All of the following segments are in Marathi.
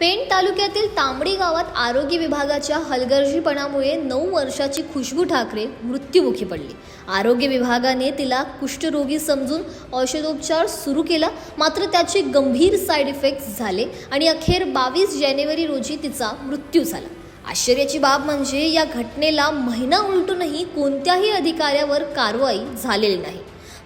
पेण तालुक्यातील तांबडी गावात आरोग्य विभागाच्या हलगर्जीपणामुळे नऊ वर्षाची खुशबू ठाकरे मृत्युमुखी पडली. आरोग्य विभागाने तिला कुष्ठरोगी समजून औषधोपचार सुरू केला. मात्र त्याचे गंभीर साईड इफेक्ट्स झाले आणि अखेर बावीस जानेवारी रोजी तिचा मृत्यू झाला. आश्चर्याची बाब म्हणजे या घटनेला महिना उलटूनही कोणत्याही अधिकाऱ्यावर कारवाई झालेली नाही.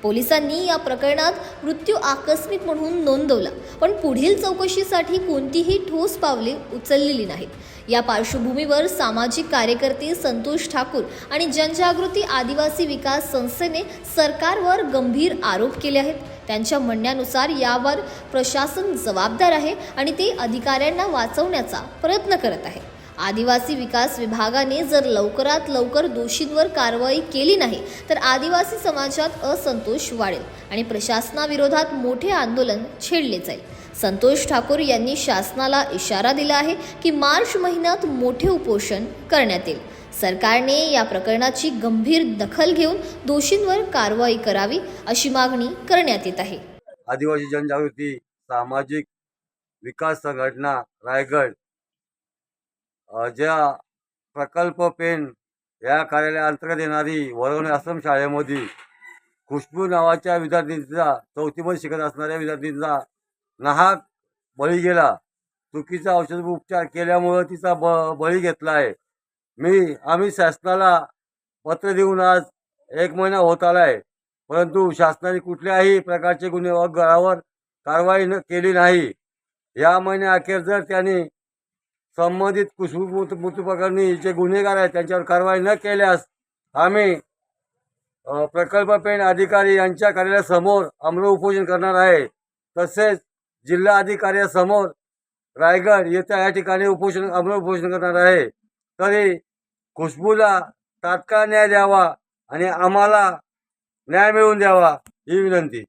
पोलिसांनी या प्रकरणात मृत्यू आकस्मिक म्हणून नोंदवला. पण पुढील चौकशीसाठी कोणतीही ठोस पावले उचललेली नाहीत. या पार्श्वभूमीवर सामाजिक कार्यकर्ते संतोष ठाकूर आणि जनजागृती आदिवासी विकास संस्थेने सरकारवर गंभीर आरोप केले आहेत. त्यांच्या म्हणण्यानुसार यावर प्रशासन जबाबदार आहे आणि ते अधिकाऱ्यांना वाचवण्याचा प्रयत्न करत आहे. आदिवासी विकास विभागाने जर लवकरात लवकर दोषींवर कारवाई केली नाही तर आदिवासी समाजात असंतोष वाढेल आणि प्रशासनाविरोधात मोठे आंदोलन छेडले जाईल. संतोष ठाकूर यांनी शासनाला इशारा दिला आहे की मार्च महिन्यात मोठे उपोषण करण्यात येईल. सरकारने या प्रकरणाची गंभीर दखल घेऊन दोषींवर कारवाई करावी अशी मागणी करण्यात येत आहे. आदिवासी जनजागृती सामाजिक विकास संघटना रायगड ज्या प्रकल्प पेन या कार्यालयाअंतर्गत येणारी वरवणे आश्रम शाळेमध्ये खुशबू नावाच्या विद्यार्थींचा चौथीमध्ये शिकत असणाऱ्या विद्यार्थींचा नाहक बळी गेला. चुकीचा औषध उपचार केल्यामुळं तिचा ब बळी घेतला आहे मी आम्ही शासनाला पत्र देऊन आज एक महिना होत आला आहे परंतु शासनाने कुठल्याही प्रकारचे गुन्हेगारावर कारवाई न केली नाही. या महिन्याअखेर जर त्यांनी संबंधित कुसुमूत मृत्यूप्रकरणी मृत्यू जे गुन्हेगार आहेत त्यांच्यावर कारवाई न केल्यास आम्ही अ, प्रकल्प अधिकारी यांच्या कार्यालयासमोर आमरण उपोषण करणार आहे. तसेच जिल्हा अधिकाऱ्यासमोर रायगड येत्या या ठिकाणी उपोषण आमरण उपोषण करणार आहे. तरी खुशबूला तात्काळ न्याय द्यावा आणि आम्हाला न्याय मिळवून द्यावा ही विनंती.